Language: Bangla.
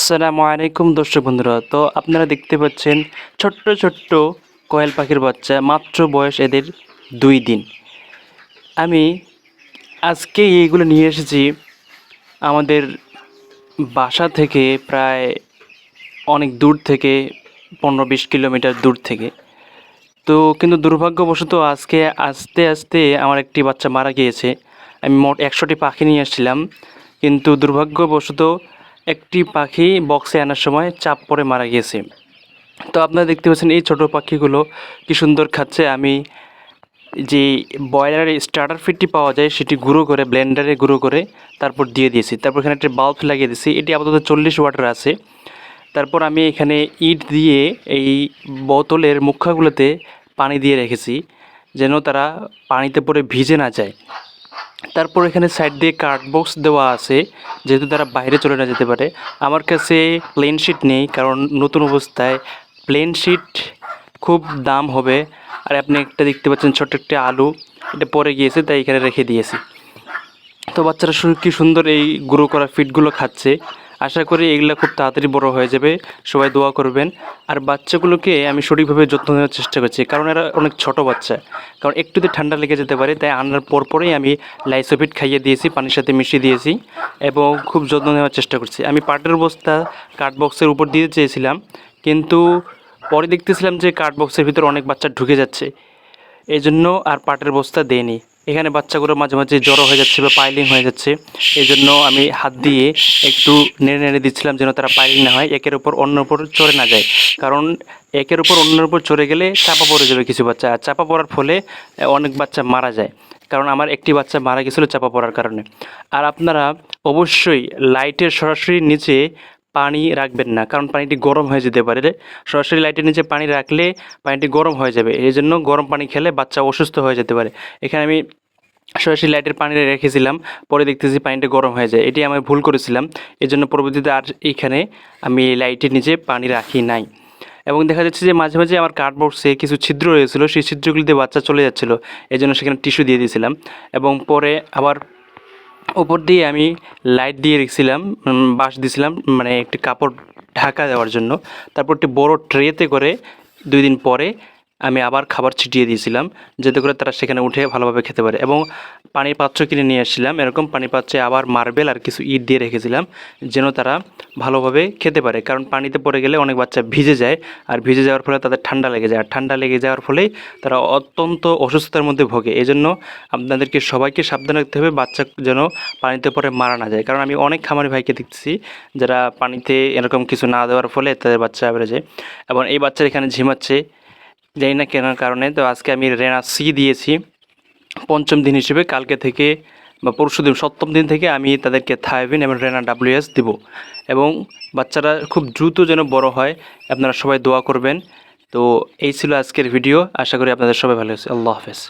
আসসালামু আলাইকুম দর্শক বন্ধুরা। তো আপনারা দেখতে পাচ্ছেন ছোট্ট ছোট্ট কোয়েল পাখির বাচ্চা, মাত্র বয়স এদের দুই দিন। আমি আজকে এইগুলো নিয়ে এসেছি আমাদের বাসা থেকে প্রায় অনেক দূর থেকে, পনেরো বিশ কিলোমিটার দূর থেকে। তো কিন্তু দুর্ভাগ্যবশত আজকে আস্তে আস্তে আমার একটি বাচ্চা মারা গিয়েছে। আমি মোট একশোটি পাখি নিয়ে এসেছিলাম, কিন্তু দুর্ভাগ্যবশত একটি পাখি বক্সে আনার সময় চাপ পড়ে মারা গিয়েছে। তো আপনারা দেখতে পাচ্ছেন এই ছোট পাখিগুলো কি সুন্দর খাচ্ছে। আমি যে ব্রয়লারের স্টার্টার ফিটটি পাওয়া যায়, সেটি গুঁড়ো করে ব্লেন্ডারে গুঁড়ো করে তারপর দিয়ে দিয়েছি। তারপর এখানে একটা বাল্ব লাগিয়ে দিয়েছি। এটি আপাতত চল্লিশ ওয়াটার আছে। তারপর আমি এখানে ইট দিয়ে এই বোতলের মুখাগুলোতে পানি দিয়ে রেখেছি, যেন তারা পানিতে পড়ে ভিজে না যায়। তারপর এখানে সাইড দিয়ে কার্ড বক্স দেওয়া আছে, যেহেতু তারা বাইরে চলে না যেতে পারে। আমার কাছে প্লেন শিট নেই, কারণ নতুন অবস্থায় প্লেন শিট খুব দাম হবে। আর আপনি একটা দেখতে পাচ্ছেন ছোট্ট একটা আলু, এটা পরে গিয়েছে, তাই এখানে রেখে দিয়েছি। তো বাচ্চারা কি সুন্দর এই গুঁড়ো করা ফিটগুলো খাচ্ছে। আশা করি এগুলো খুব তাড়াতাড়ি বড় হয়ে যাবে। সবাই দোয়া করবেন। আর বাচ্চাগুলোকে আমি সঠিকভাবে যত্ন নেওয়ার চেষ্টা করছি, কারণ এরা অনেক ছোট বাচ্চা। কারণ একটুতে ঠান্ডা লেগে যেতে পারে, তাই আনার পর পরেই আমি লাইসোফিট খাইয়ে দিয়েছি, পানির সাথে মিশিয়ে দিয়েছি এবং খুব যত্ন নেওয়ার চেষ্টা করছি। আমি পাটের বস্তা কার্ড বক্সের উপর দিয়ে চেয়েছিলাম, কিন্তু পরে দেখতেছিলাম যে কার্ড বক্সের ভিতরে অনেক বাচ্চা ঢুকে যাচ্ছে। এই জন্য আর পাটের বস্তা দেয়নি। এখানে বাচ্চাগুলো মাঝে মাঝে জড়ো হয়ে যাচ্ছে বা পাইলিং হয়ে যাচ্ছে। এই জন্য আমি হাত দিয়ে একটু নেড়ে নেড়ে দিচ্ছিলাম যেন তারা পাইলিং না হয়, একের উপর অন্যের উপর চড়ে না যায়। কারণ একের উপর অন্যের উপর চড়ে গেলে চাপা পড়ে যাবে কিছু বাচ্চা, আর চাপা পড়ার ফলে অনেক বাচ্চা মারা যায়। কারণ আমার একটি বাচ্চা মারা গেছিল চাপা পড়ার কারণে। আর আপনারা অবশ্যই লাইটের সরাসরি নিচে পানি রাখবেন না, কারণ পানিটি গরম হয়ে যেতে পারে। সরাসরি লাইটের নিচে পানি রাখলে পানিটি গরম হয়ে যাবে, এই জন্য গরম পানি খেলে বাচ্চা অসুস্থ হয়ে যেতে পারে। এখানে আমি সরাসরি লাইটের পানি রেখেছিলাম, পরে দেখতেছি পানিটা গরম হয়ে যায়। এটি আমি ভুল করেছিলাম এই জন্য পরবর্তীতে আর এইখানে আমি লাইটের নিচে পানি রাখি নাই। এবং দেখা যাচ্ছে যে মাঝে মাঝে আমার কার্ডবোর্ডসে কিছু ছিদ্র রয়েছিল, সেই ছিদ্রগুলিতে বাচ্চা চলে যাচ্ছিল এই জন্য সেখানে টিস্যু দিয়ে দিয়েছিলাম। এবং পরে আবার উপর দিয়ে আমি লাইট দিয়ে রেখেছিলাম বাঁশ দিয়েছিলাম মানে একটি কাপড় ঢাকা দেওয়ার জন্য। তারপর একটি বড় ট্রেতে করে দুই দিন পরে আমি আবার খাবার ছিটিয়ে দিয়েছিলাম, যাতে করে তারা সেখানে উঠে ভালোভাবে খেতে পারে। এবং পানির পাত্র কিনে নিয়ে এসেছিলাম এরকম পানির পাত্রে আবার মার্বেল আর কিছু ইট দিয়ে রেখেছিলাম, যেন তারা ভালোভাবে খেতে পারে। কারণ পানিতে পড়ে গেলে অনেক বাচ্চা ভিজে যায়, আর ভিজে যাওয়ার ফলে তাদের ঠান্ডা লেগে যায়। আর ঠান্ডা লেগে যাওয়ার ফলেই তারা অত্যন্ত অসুস্থতার মধ্যে ভোগে। এই জন্য আপনাদেরকে সবাইকে সাবধান রাখতে হবে, বাচ্চা যেন পানিতে পরে মারা না যায়। কারণ আমি অনেক খামারি ভাইকে দেখছি যারা পানিতে এরকম কিছু না দেওয়ার ফলে তাদের বাচ্চা বেড়ে যায়। এবং এই বাচ্চার এখানে ঝিমাচ্ছে জানি না কেনার কারণে, তো আজকে আমি রেনা সি দিয়েছি। পঞ্চম দিন হিসেবে কালকে থেকে বা পরশু দিন, সপ্তম দিন থেকে আমি তাদেরকে থাইভিন এবং রেনা ডাব্লিউএস দিব। এবং বাচ্চারা খুব দ্রুত যেন বড় হয়, আপনারা সবাই দোয়া করবেন। তো এই ছিল আজকের ভিডিও। আশা করি আপনাদের সবাই ভালো আছে। আল্লাহ হাফেজ।